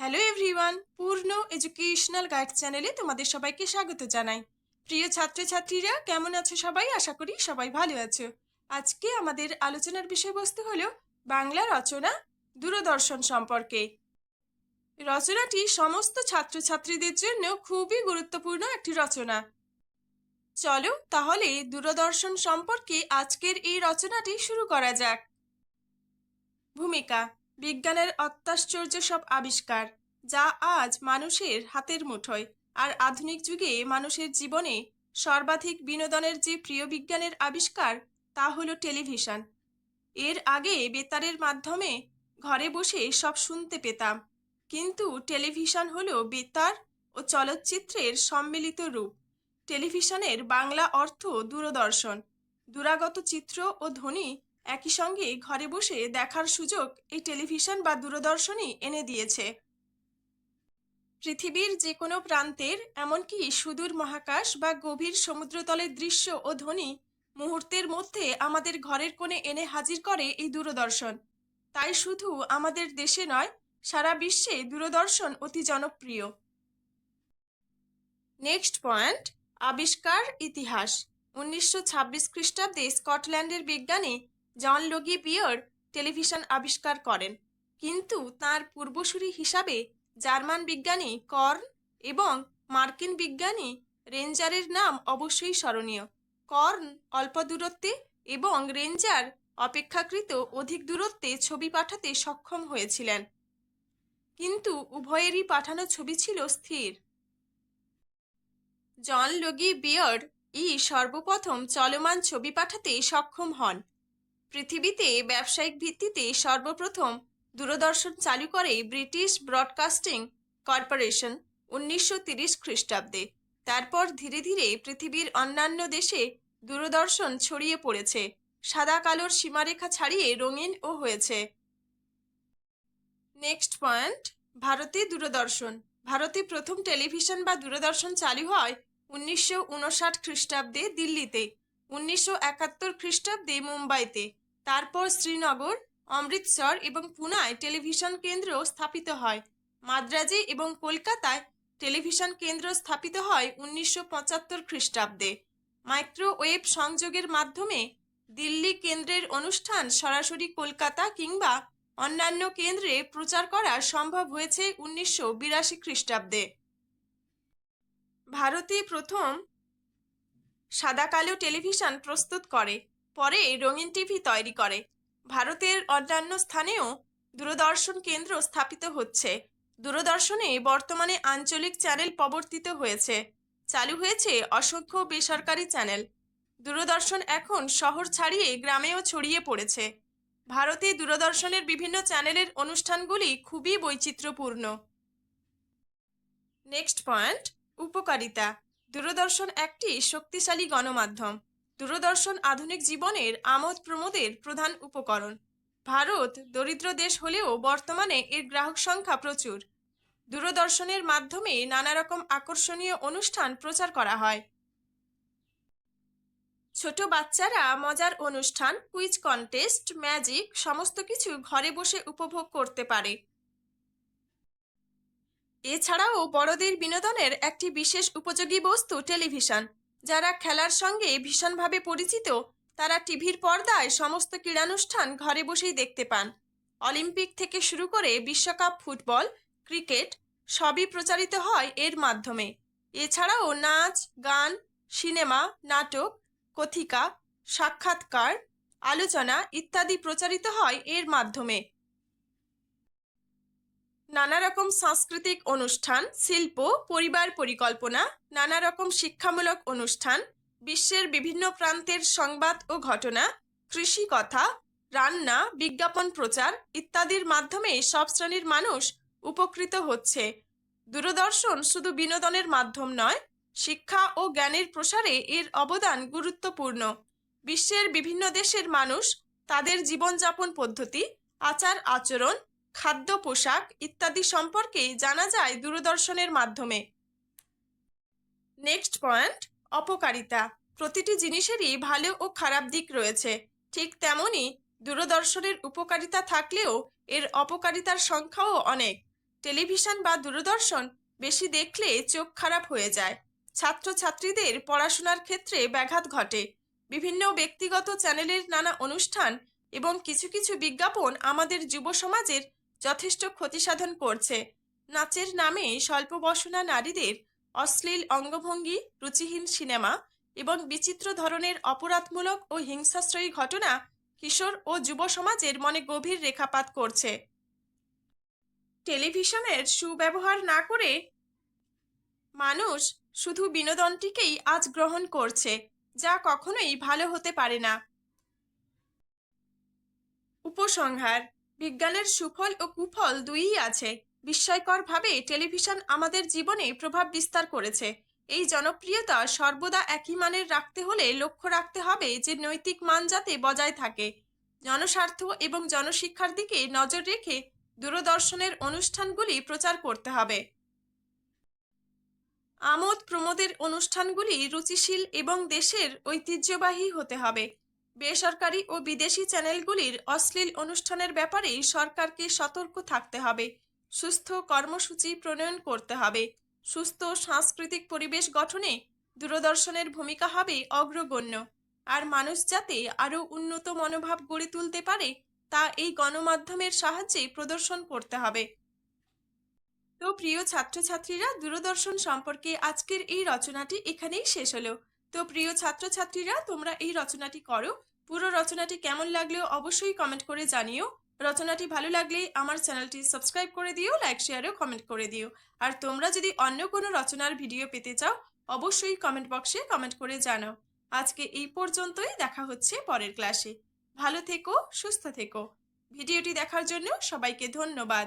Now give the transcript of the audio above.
Hello everyone Purna educational guide চ্যানেলে তোমাদের সবাইকে স্বাগত জানাই। প্রিয় ছাত্রছাত্রীরা, কেমন আছো সবাই? আশা করি সবাই ভালো আছো। আজকে আমাদের আলোচনার বিষয়বস্তু হলো বাংলা রচনা দূরদর্শন সম্পর্কে। রচনাটি সমস্ত ছাত্রছাত্রীদের জন্য খুবই গুরুত্বপূর্ণ একটি রচনা। চলো তাহলে দূরদর্শন সম্পর্কে আজকের এই রচনাটি শুরু করা যাক। ভূমিকা বিজ্ঞানের অত্যাশ্চর্য সব আবিষ্কার, যা আজ মানুষের হাতের মুঠোয়। আর আধুনিক যুগে মানুষের জীবনে সর্বাধিক বিনোদনের যে প্রিয় বিজ্ঞানের আবিষ্কার, তা হলো টেলিভিশন। এর আগে বেতারের মাধ্যমে ঘরে বসে সব শুনতে পেতাম। কিন্তু টেলিভিশন হলো বেতার ও চলচ্চিত্রের সম্মিলিত রূপ। টেলিভিশনের বাংলা অর্থ দূরদর্শন, দূরাগত চিত্র ও ধ্বনি একই সঙ্গে ঘরে বসে দেখার সুযোগ এই টেলিভিশন বা দূরদর্শনই এনে দিয়েছে। পৃথিবীর যে কোনো প্রান্তের, এমনকি সুদূর মহাকাশ বা গভীর সমুদ্রতলের দৃশ্য ও ধ্বনি মুহূর্তের মধ্যে আমাদের ঘরের কোণে এনে হাজির করে এই দূরদর্শন। তাই শুধু আমাদের দেশে নয়, সারা বিশ্বে দূরদর্শন অতি জনপ্রিয়। নেক্সট পয়েন্ট, আবিষ্কার ইতিহাস। উনিশশো ছাব্বিশ খ্রিস্টাব্দে স্কটল্যান্ডের বিজ্ঞানী জন লগি বিয়ার টেলিভিশন আবিষ্কার করেন। কিন্তু তার পূর্বসূরি হিসাবে জার্মান বিজ্ঞানী কর্ন এবং মার্কিন বিজ্ঞানী রেঞ্জারের নাম অবশ্যই স্মরণীয়। কর্ন অল্প দূরত্বে এবং রেঞ্জার অপেক্ষাকৃত অধিক দূরত্বে ছবি পাঠাতে সক্ষম হয়েছিলেন। কিন্তু উভয়েরই পাঠানো ছবি ছিল স্থির। জন লগি বিয়ার্ড ই সর্বপ্রথম চলমান ছবি পাঠাতে সক্ষম হন। পৃথিবীতে ব্যবসায়িক ভিত্তিতে সর্বপ্রথম দূরদর্শন চালু করে ব্রিটিশ ব্রডকাস্টিং কর্পোরেশন উনিশশো তিরিশ খ্রিস্টাব্দে। তারপর ধীরে ধীরে পৃথিবীর অন্যান্য দেশে দূরদর্শন ছড়িয়ে পড়েছে। সাদা কালোর সীমারেখা ছাড়িয়ে রঙিনও হয়েছে। নেক্সট পয়েন্ট, ভারতে দূরদর্শন। ভারতে প্রথম টেলিভিশন বা দূরদর্শন চালু হয় উনিশশো উনষাট খ্রিস্টাব্দে দিল্লিতে। উনিশশো একাত্তর খ্রিস্টাব্দে মুম্বাইতে, তারপর শ্রীনগর, অমৃতসর এবং পুনায় টেলিভিশন কেন্দ্র স্থাপিত হয়। মাদ্রাজে এবং কলকাতায় টেলিভিশন কেন্দ্র স্থাপিত হয় উনিশশো পঁচাত্তর খ্রিস্টাব্দে। মাইক্রোওয়েভ সংযোগের মাধ্যমে দিল্লি কেন্দ্রের অনুষ্ঠান সরাসরি কলকাতা কিংবা অন্যান্য কেন্দ্রে প্রচার করা সম্ভব হয়েছে উনিশশো বিরাশি খ্রিস্টাব্দে। ভারতে প্রথম সাদা কালো টেলিভিশন প্রস্তুত করে, পরে রঙিন টিভি তৈরি করে। ভারতের অন্যান্য স্থানেও দূরদর্শন কেন্দ্র স্থাপিত হচ্ছে। দূরদর্শনে বর্তমানে আঞ্চলিক চ্যানেল প্রবর্তিত হয়েছে। চালু হয়েছে অসংখ্য বেসরকারি চ্যানেল। দূরদর্শন এখন শহর ছাড়িয়ে গ্রামেও ছড়িয়ে পড়েছে। ভারতে দূরদর্শনের বিভিন্ন চ্যানেলের অনুষ্ঠানগুলি খুবই বৈচিত্র্যপূর্ণ। নেক্সট পয়েন্ট, উপকারিতা। দূরদর্শন একটি শক্তিশালী গণমাধ্যম। দূরদর্শন আধুনিক জীবনের আমোদ প্রমোদের প্রধান উপকরণ। ভারত দরিদ্র দেশ হলেও বর্তমানে এর গ্রাহক সংখ্যা প্রচুর। দূরদর্শনের মাধ্যমে নানা রকম আকর্ষণীয় অনুষ্ঠান প্রচার করা হয়। ছোট বাচ্চারা মজার অনুষ্ঠান, কুইজ কন্টেস্ট, ম্যাজিক, সমস্ত কিছু ঘরে বসে উপভোগ করতে পারে। এছাড়াও বড়দের বিনোদনের একটি বিশেষ উপযোগী বস্তু টেলিভিশন। যারা খেলার সঙ্গে ভীষণভাবে পরিচিত, তারা টিভির পর্দায় সমস্ত ক্রীড়ানুষ্ঠান ঘরে বসেই দেখতে পান। অলিম্পিক থেকে শুরু করে বিশ্বকাপ ফুটবল, ক্রিকেট সবই প্রচারিত হয় এর মাধ্যমে। এছাড়াও নাচ, গান, সিনেমা, নাটক, কথিকা, সাক্ষাৎকার, আলোচনা ইত্যাদি প্রচারিত হয় এর মাধ্যমে। নানা রকম সাংস্কৃতিক অনুষ্ঠান, শিল্প, পরিবার পরিকল্পনা, নানা রকম শিক্ষামূলক অনুষ্ঠান, বিশ্বের বিভিন্ন প্রান্তের সংবাদ ও ঘটনা, কৃষি কথা, রান্না, বিজ্ঞাপন প্রচার ইত্যাদির মাধ্যমে সব শ্রেণির মানুষ উপকৃত হচ্ছে। দূরদর্শন শুধু বিনোদনের মাধ্যম নয়, শিক্ষা ও জ্ঞানের প্রসারে এর অবদান গুরুত্বপূর্ণ। বিশ্বের বিভিন্ন দেশের মানুষ তাদের জীবনযাপন পদ্ধতি আচার আচরণ খাদ্য, পোশাক ইত্যাদি সম্পর্কে জানা যায় দূরদর্শনের মাধ্যমে। নেক্সট পয়েন্ট অপকারিতা। প্রতিটি জিনিসেরই ভালো ও খারাপ দিক রয়েছে। ঠিক তেমনি দূরদর্শনের উপকারিতা থাকলেও এর অপকারিতার সংখ্যাও অনেক। টেলিভিশন বা দূরদর্শন বেশি দেখলে চোখ খারাপ হয়ে যায়। ছাত্রছাত্রীদের পড়াশোনার ক্ষেত্রে ব্যাঘাত ঘটে। বিভিন্ন ব্যক্তিগত চ্যানেলের নানা অনুষ্ঠান এবং কিছু কিছু বিজ্ঞাপন আমাদের যুব সমাজের যথেষ্ট ক্ষতিসাধন করছে। নাচের নামে স্বল্প বসনা নারীদের অশ্লীল অঙ্গভঙ্গি, রুচিহীন সিনেমা এবং বিচিত্র ধরনের অপরাধমূলক ও হিংসাশ্রয়ী ঘটনা কিশোর ও যুব সমাজের মনে গভীর রেখাপাত করছে। টেলিভিশনের সুব্যবহার না করে মানুষ শুধু বিনোদনটিকেই আজ গ্রহণ করছে, যা কখনোই ভালো হতে পারে না। উপসংহার বিজ্ঞানের সুফল ও কুফল দুইই আছে। বিস্ময়করভাবে টেলিভিশন আমাদের জীবনে প্রভাব বিস্তার করেছে। এই জনপ্রিয়তা সর্বদা একই মানের রাখতে হলে লক্ষ্য রাখতে হবে যে নৈতিক মান যাতে বজায় থাকে। জনস্বার্থ এবং জনশিক্ষার দিকে নজর রেখে দূরদর্শনের অনুষ্ঠানগুলি প্রচার করতে হবে। আমোদ প্রমোদের অনুষ্ঠানগুলি রুচিশীল এবং দেশের ঐতিহ্যবাহী হতে হবে। বেসরকারি ও বিদেশি চ্যানেলগুলির অশ্লীল অনুষ্ঠানের ব্যাপারে সরকারকে সতর্ক থাকতে হবে। সুস্থ কর্মসূচি প্রণয়ন করতে হবে। সুস্থ সাংস্কৃতিক পরিবেশ গঠনে দূরদর্শনের ভূমিকা হবে অগ্রগণ্য। আর মানুষ যাতে আরও উন্নত মনোভাব গড়ে তুলতে পারে, তা এই গণমাধ্যমের সাহায্যে প্রদর্শন করতে হবে। তো প্রিয় ছাত্রছাত্রীরা, দূরদর্শন সম্পর্কে আজকের এই রচনাটি এখানেই শেষ হলো। তো প্রিয় ছাত্রছাত্রীরা, তোমরা এই রচনাটি করো। পুরো রচনাটি কেমন লাগলেও অবশ্যই কমেন্ট করে জানিও। রচনাটি ভালো লাগলে আমার চ্যানেলটি সাবস্ক্রাইব করে দিও লাইক শেয়ারও কমেন্ট করে দিও। আর তোমরা যদি অন্য কোনো রচনার ভিডিও পেতে চাও, অবশ্যই কমেন্ট বক্সে কমেন্ট করে জানাও। আজকে এই পর্যন্তই, দেখা হচ্ছে পরের ক্লাসে ভালো থেকো, সুস্থ থেকো। ভিডিওটি দেখার জন্য সবাইকে ধন্যবাদ।